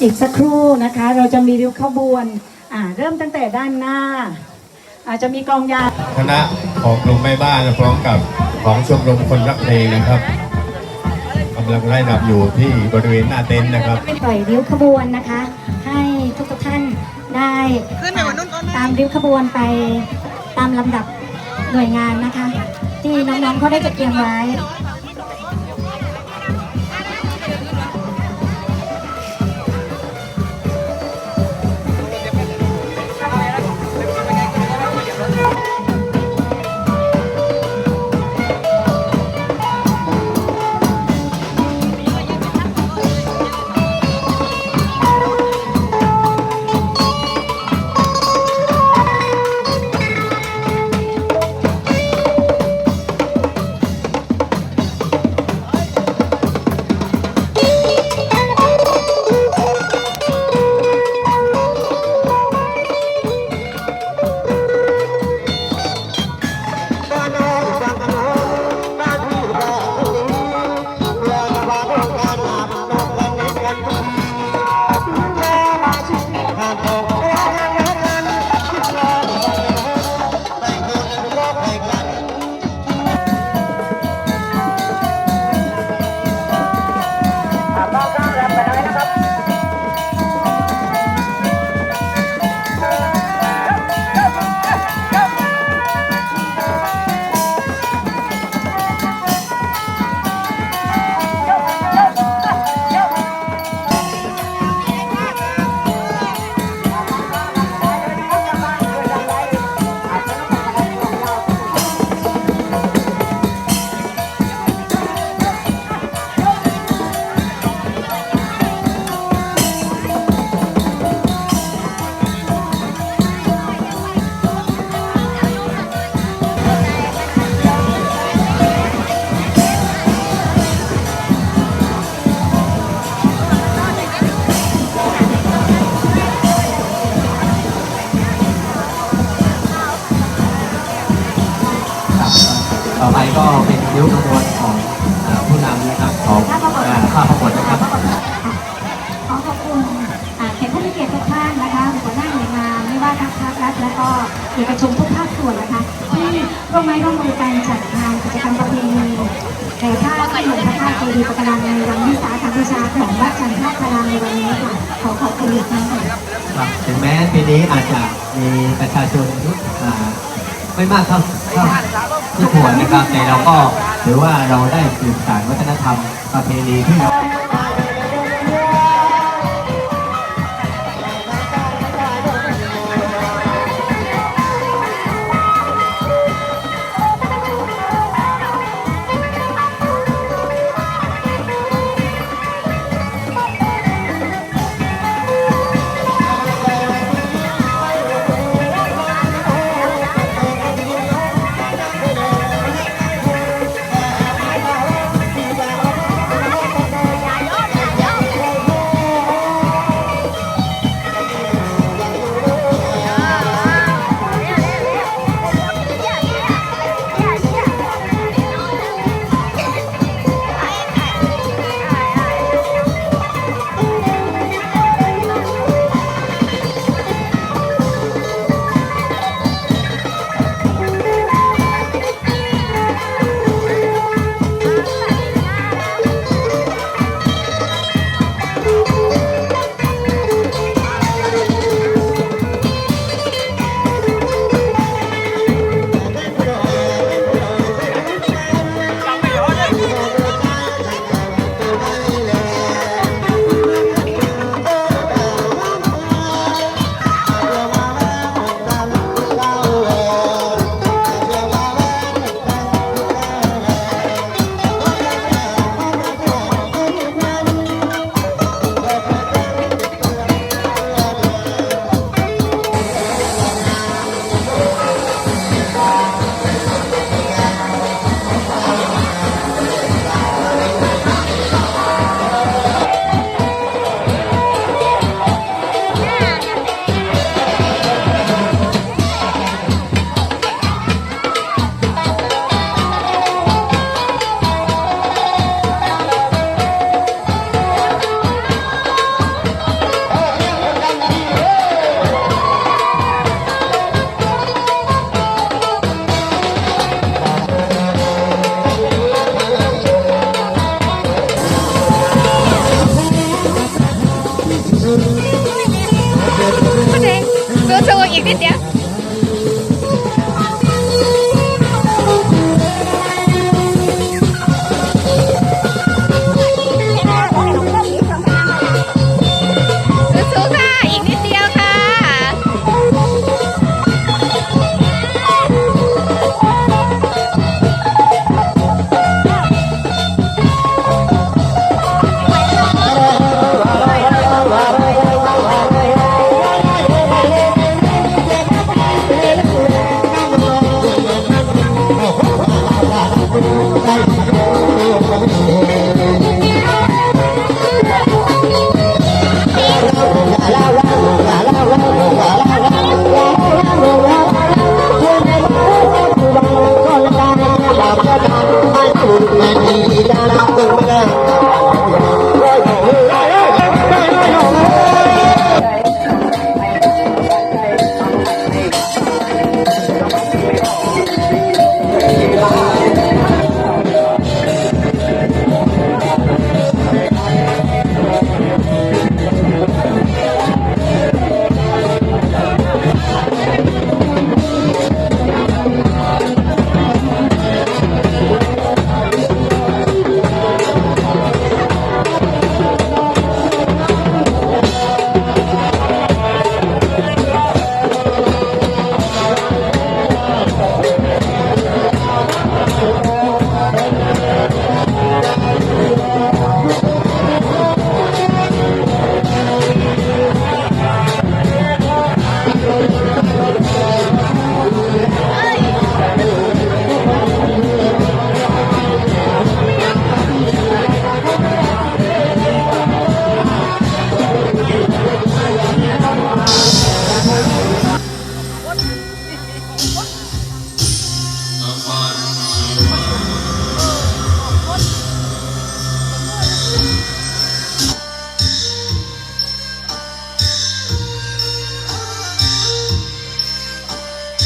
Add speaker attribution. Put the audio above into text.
Speaker 1: อีกสักครู่นะคะ เราจะมีริ้วขบวนอ่าเริ่มตั้งแต่ด้านหน้า อาจจะมีกลองยาว
Speaker 2: คณะของกลุ่มแม่บ้านพร้อมกับของชมรมคนรักเพลงนะครับกำลังไล่นับอยู่ที่บริเวณหน้าเต็นท์นะครับ
Speaker 1: ปล่อยริ้วขบวนนะคะ ให้ทุกๆท่านได้ตามริ้วขบวนไปตามลำดับหน่วยงานนะคะ ที่น้องๆเขาได้จัดเตรียมไว้
Speaker 3: ไปก็เป็นนิ้วขบวนของอ่าผู้นำนะครับของอ่าข้าพเจ้านะครับ
Speaker 1: ขอขอบคุณอ่าแขกผู้มีเกียรติทุกท่านนะคะหัวหน้าหน่วยงานไม่ว่าทางภาครัฐและก็เอกชนทุกภาคส่วนนะคะ ที่ร่วมไม้ร่วมมือกันจัดงานกิจกรรมประเพณีแห่ผ้าที่หลวงพระธาตุเจดีย์ปกรังในวันวิสาขบูชาของวัดจันทร์ท่าพลังในวันนี้ค่ะขอขอบคุณอีกครั้งค่ะ
Speaker 3: ครับถึงแม้ปีนี้อาจจะมีประชาชนอ่าไม่มากเท่าเท่าที่ควนนะครับแต่เราก็ถือว่าเราได้สืบสานวัฒนธรรมประเพณีที่เรา
Speaker 4: Katia. ಇದಾಳ